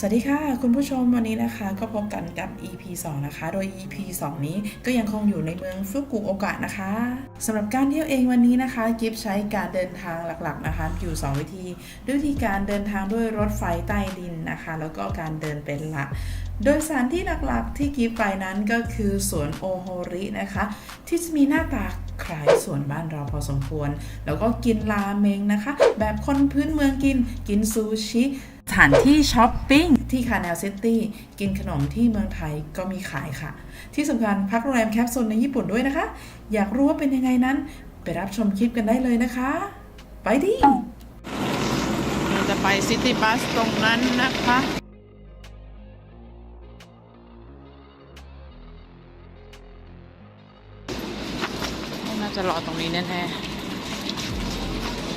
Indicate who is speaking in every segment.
Speaker 1: สวัสดีค่ะ คุณผู้ชมวันนี้นะคะ ก็พบกันกับ EP 2 นะคะ โดย EP 2 นี้ก็ยังคงอยู่ในเมืองฟุกุโอกะนะคะสำหรับการเที่ยวเองวันนี้นะคะกิฟใช้การเดินทางหลักๆนะคะ อยู่ 2 วิธี ด้วยวิธีการเดินทางด้วยรถไฟใต้ดินนะคะ แล้วก็การเดินเป็นหลัก โดยสถานที่หลักๆที่กิฟไปนั้นก็คือสวนโอโฮรินะคะ ที่จะมีหน้าตาคล้ายสวนบ้านเราพอสมควร แล้วก็กินราเมงนะคะ แบบคนพื้นเมืองกินกินซูชิสถานที่ช้อปปิ้งที่คา n น l ซิตี้กินขนมที่เมืองไทยก็มีขายค่ะ ที่สำคัญพักโรงแรมแคปซูลในญี่ปุ่นด้วยนะคะ อยากรู้ว่าเป็นยังไงนั้น ไปรับชมคลิปกันได้เลยนะคะ ไปดิ
Speaker 2: เราจะไปซิตี้บัสตรงนั้นนะคะ จะรอตรงนี้แน่ๆ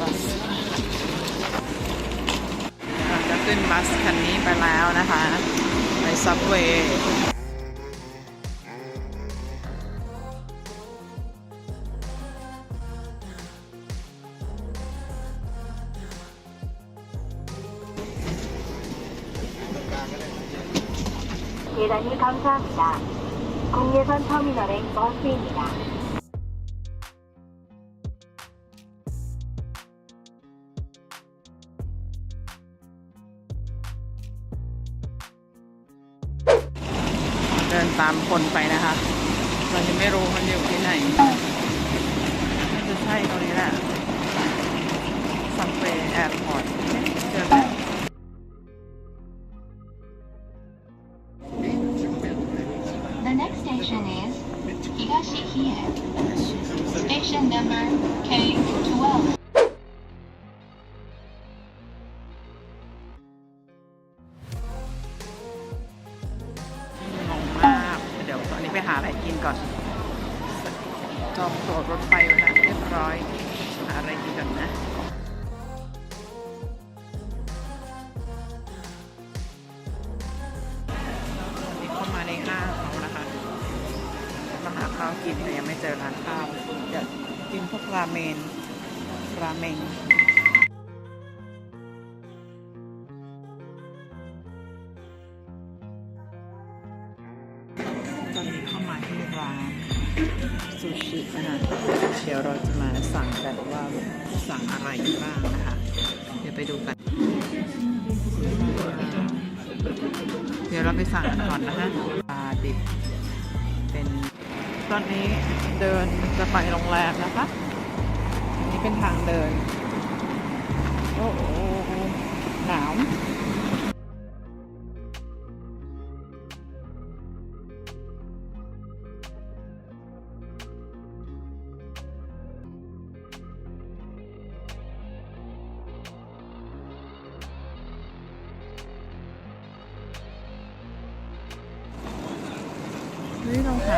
Speaker 2: บัสเราจะขึ้นบัสคันนี้ไปแล้วนะคะ ไปซับเวย์
Speaker 3: 대단히 감사합니다. 국내선 터미널행 버스입니다.
Speaker 2: ไปนะคะ เรายังไม่รู้มันอยู่ที่ไหนน่าจะใช่ตรงนี้แหละซัมเฟย์แอร์พอร์ตเจอไหม นี้เข้ามาที่ร้านซูชินะคะเดี๋ยวเราจะมาสั่งกันว่าสั่งอะไรบ้างนะคะ เดี๋ยวไปดูกัน เดี๋ยวเราไปสั่งกันก่อนนะคะปลาดิบเป็นตอนนี้เดินจะไปโรงแรมนะคะอันนี้เป็นทางเดิน โอ้โหหนาว เฮ้ยเราห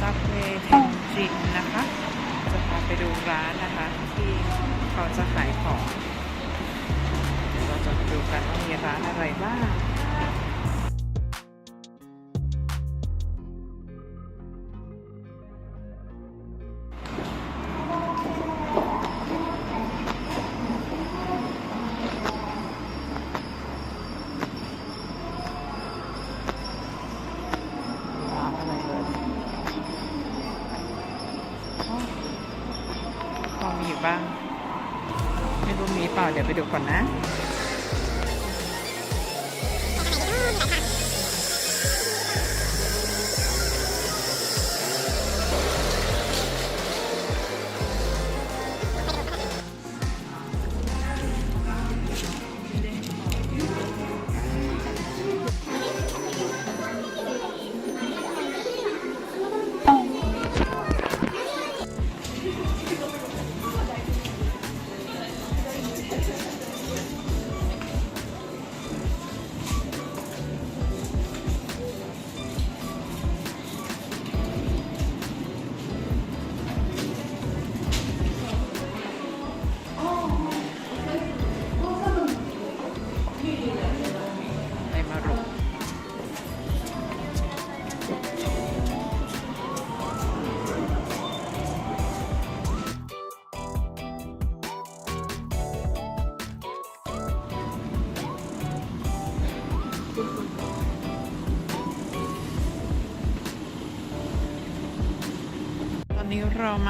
Speaker 2: ซับเวย์เทนจินนะคะ จะพาไปดูร้านนะคะ ที่เขาจะขายของ เดี๋ยวเราจะดูกันว่ามีร้านอะไรบ้าง Okay.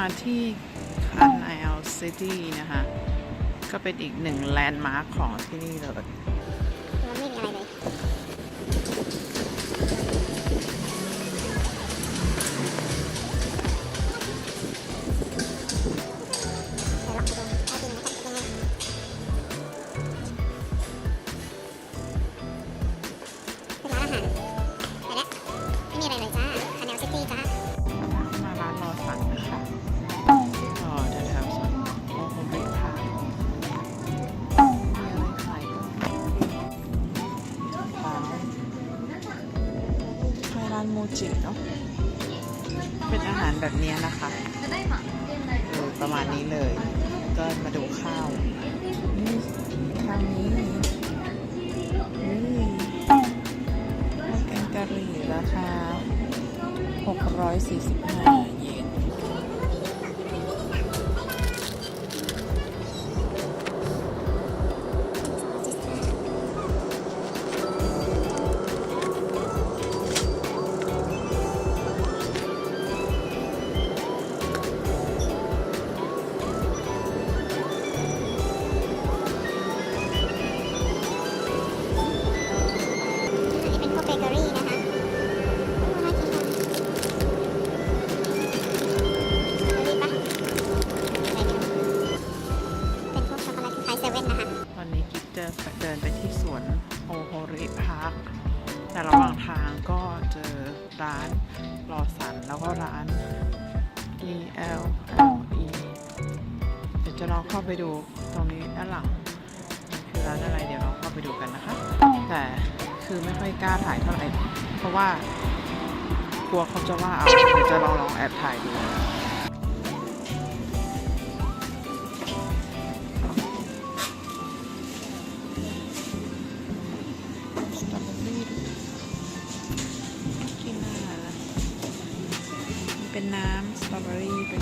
Speaker 2: มาที่คานไอลซิตี้นะคะ ก็เป็นอีกหนึ่งแลนด์มาร์คของที่นี่เลย
Speaker 4: ประมา
Speaker 2: ณนี้เลย ก็มาดูข้าวนี่ข้าวนี้นี่ข้าวแกงกะหรี่ราคา645
Speaker 4: ว่ากลัว
Speaker 2: เขาจะว่าเอาเดี๋ยวจะลองลองแอบถ่ายดูเบอรี่กินอาหารมันเป็นน้ำสตรอเบอรี่เป็น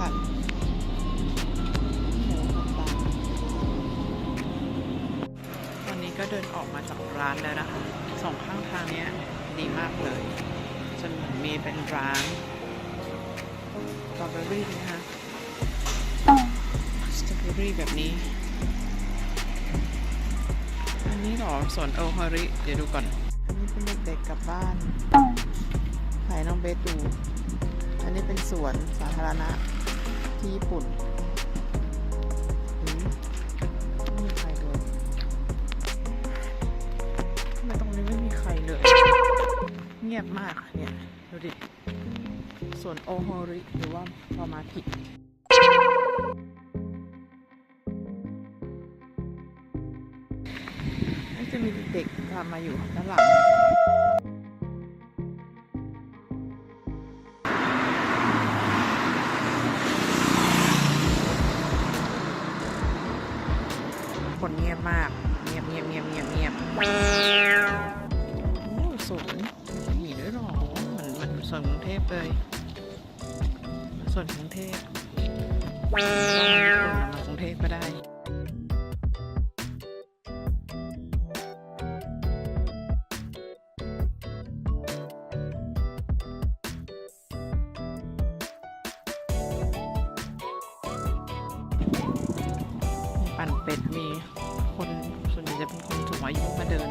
Speaker 2: เป็นเนื้อสัตว์หมูต่างๆวันนี้ก็เดินออกมาจากร้านแล้วนะคะสองข้างทางเนี้ยดีมากเลยจะมีเป็นร้านสตรอเบอรี่นะคะสตรอเบอรี่แบบนี้อันนี้เหรอสวนโอฮาริ เดี๋ยวดูก่อน อันนี้เป็นเด็กๆกลับบ้านถ่ายน้องเบสดูอันนี้เป็นสวนสาธารณะ ที่ญี่ปุ่นอืมไม่มีใครเลยทำไมตรงนี้ไม่มีใครเลย เงียบมากเนี่ย ดูดิสวนโอโฮริ หรือว่าเรามาผิดจะมีเด็กๆตามมาอยู่ด้านหลัง ส่วนกรุงเทพต้องมาญี่ปุ่นมากรุงเทพก็ได้ปั่นเป็ดมีคนส่วนใหญ่จะเป็นคนสูงอายุมาเดิน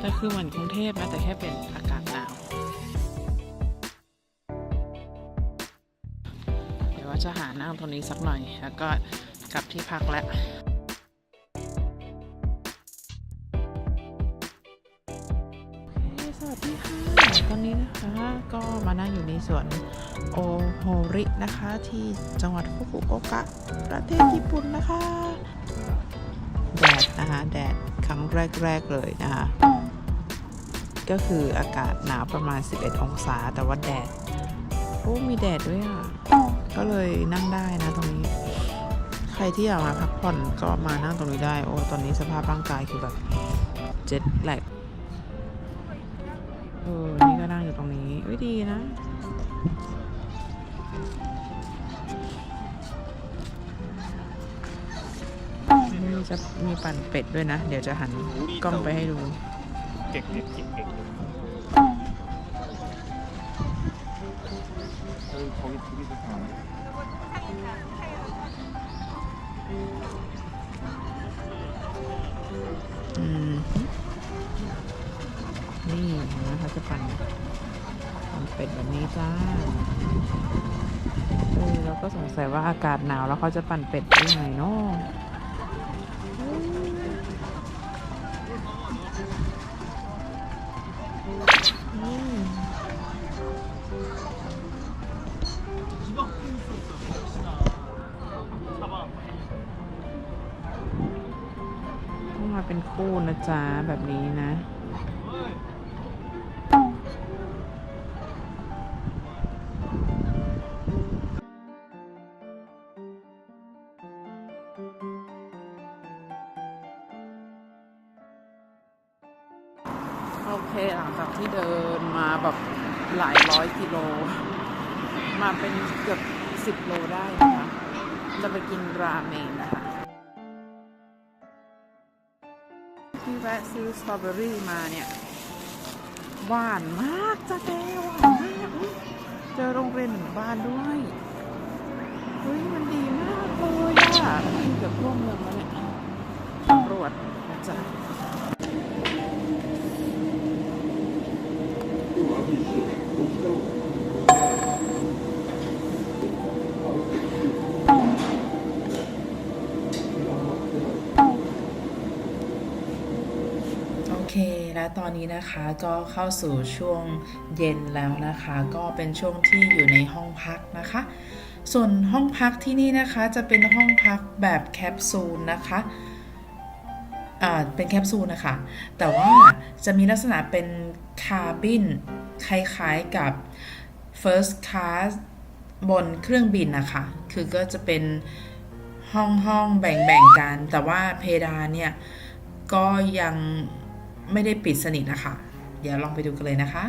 Speaker 2: แต่คือเหมือนกรุงเทพนะแต่แค่เป็นอาก จะหานั่งตรงนี้สักหน่อย แล้วก็กลับที่พักแล้วสวัสดีค่ะตอนนี้นะคะก็มานั่งอยู่ในสวนโอโฮรินะคะ ที่จังหวัดฟุกุโอกะ ประเทศญี่ปุ่นนะคะ แดดนะคะแดดครั้งแรก ๆ เลยนะคะก็คืออากาศหนาวประมาณ 11 องศา แต่ว่าแดด โอ้ มีแดดด้วยอะ ก็เลยนั่งได้นะตรงนี้ ใครที่อยากมาพักผ่อนก็มานั่งตรงนี้ได้ โอ้ตอนนี้สภาพร่างกายคือแบบเจ็ดแหลกเออนี่ก็นั่งอยู่ตรงนี้อุ้ยดีนะนี่จะมีปั่นเป็ดด้วยนะ เดี๋ยวจะหันกล้องไปให้ดู
Speaker 5: เก่งเก่งเก่ง เก่งเออ거기 되게 좋다.
Speaker 2: อืม นี่เห็นไหมเขาจะปั่นปั่นเป็ดแบบนี้จ้า เออเราก็สงสัยว่าอากาศหนาวแล้วเขาจะปั่นเป็ดได้ยังไงเนาะ จ๊ะแบบนี้นะ โอเค หลังจากที่เดินมาแบบหลายร้อยกิโล มาเป็นเกือบสิบโลได้นะคะ จะไปกินราเมงนะคะ แวะซื้อสตรอเบอรี่มาเนี่ยหวานมากจ้าเจ๊หวานมากเจอโรงเรียนหมู่บ้านด้วยเฮ้ยมันดีมากเลยอะกินเกือบร่วเมืองแล้วเนี่ยตำรวจนะจ๊ะ
Speaker 1: เคและตอนนี้นะคะก็เข้าสู่ช่วงเย็นแล้วนะคะ ก็เป็นช่วงที่อยู่ในห้องพักนะคะ ส่วนห้องพักที่นี่นะคะจะเป็นห้องพักแบบแคปซูลนะคะเป็นแคปซูลนะคะ แต่ว่าจะมีลักษณะเป็นคาบินคล้ายๆกับ First Class บนเครื่องบินนะคะ คือก็จะเป็นห้องห้องแบ่งๆกัน แต่ว่าเพดานเนี่ย ก็ยัง ไม่ได้ปิดสนิทนะคะ เดี๋ยวลองไปดูกันเลยนะคะ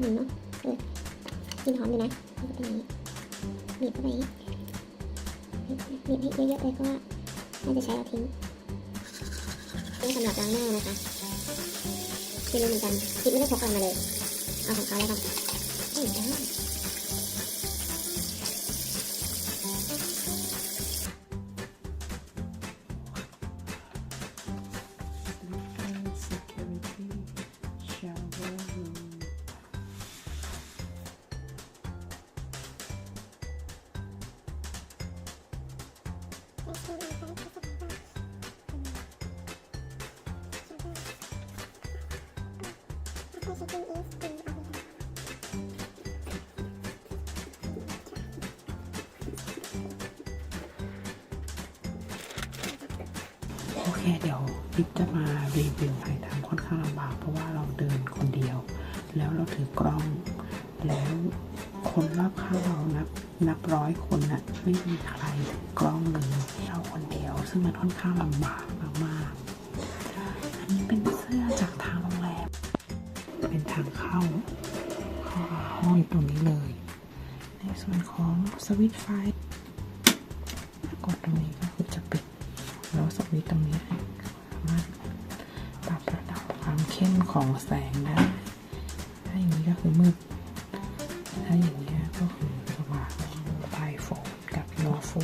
Speaker 2: หนึ่งเนาะเออกลินหอมอยู่นะมั
Speaker 4: นจะเป็นอย่างนี้บีบเข้าไปบีบให้เยอะๆเลยเพราะว่าน่าจะใช้เอาทิ้งนี่สำหรับล้างหน้านะคะไม่รู้เหมือนกันคิดไม่ได้พกอะไรมาเลย เอาของเขาแล้วกัน
Speaker 2: โอเค เดี๋ยวบิ๊กจะมารีวิวถ่ายทำค่อนข้างลำบากเพราะว่าเราเดินคนเดียว แล้วเราถือกล้องแล้ว คนรอบข้างเรานับนับร้อยคนน่ะไม่มีใครถือกล้องเลยเราคนเดียว ซึ่งมันค่อนข้างลำบากมากๆอันนี้เป็นเสื้อจากทางโรงแรม เป็นทางเข้าเข้าห้องตรงนี้เลย ในส่วนของสวิตช์ไฟกดตรงนี้ก็คือจะปิดแล้วสวิตช์ตรงนี้สามารถปรับระดับความเข้มของแสงได้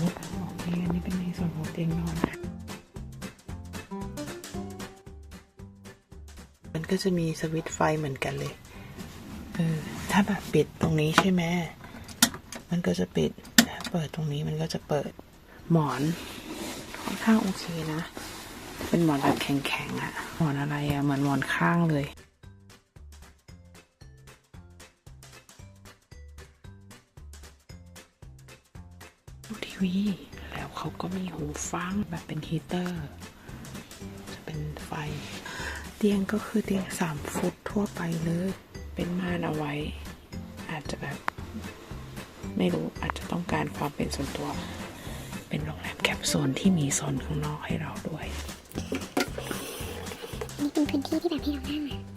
Speaker 2: นโฟดโอเคอันนี้เป็นในส่วนของเตียงนอนนะมันก็จะมีสวิตช์ไฟเหมือนกันเลยเออถ้าแบบปิดตรงนี้ใช่ไหมมันก็จะปิดถ้าเปิดตรงนี้มันก็จะเปิดหมอนค่อนข้างโอเคนะ เป็นหมอนแบบแข็งๆอะหมอนอะไรอะเหมือนหมอนข้างเลย วีแล้วเขาก็มีหูฟังแบบเป็นฮีเตอร์ จะเป็นไฟ เตียงก็คือเตียงสามฟุตทั่วไปเลย เป็นม่านเอาไว้ อาจจะแบบ ไม่รู้อาจจะต้องการความเป็นส่วนตัว เป็นโรงแรมแคปโซนที่มีโซนข้างนอกให้เราด้วย
Speaker 4: นี่เป็นพื้นที่ที่แบบให้เรานั่งอะ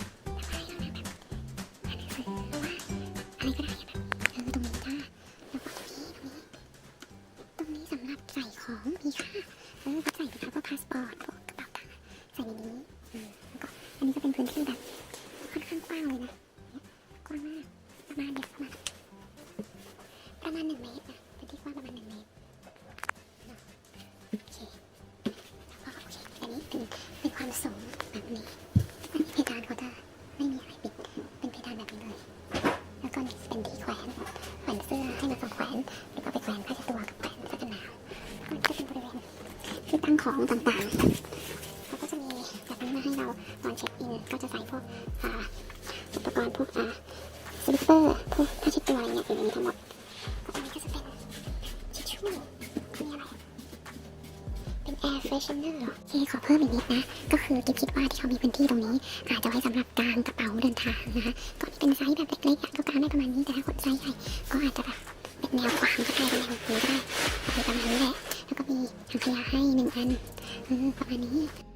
Speaker 4: ของต่างๆแล้วก็จะมีแบบนี้มาให้เราตอนเช็คอินก็จะใส่พวกอุปกรณ์พวกสลิปเปอร์พวกผ้าเช็ดตัวอะไรเงี้ยอยู่ในนี้ทั้งหมดแล้วตรงนี้ก็จะเป็นทิชชู่มีอะไรเป็น air freshener เหรอโอเคขอเพิ่มอีกนิดนะ ก็คือกิ๊บคิดว่าที่เขามีพื้นที่ตรงนี้ อาจจะไว้สำหรับกางกระเป๋าเดินทางนะคะก็นี่เป็นไซส์แบบเล็กๆก็กางได้ประมาณนี้แต่ถ้าคนไซส์ใหญ่ก็อาจจะแบบ แนวขวางก็ได้แนวนี้ก็ได้อะไรประมาณนี้แหละ แล้วก็มีถังขยะให้หนึ่งอันประมาณนี้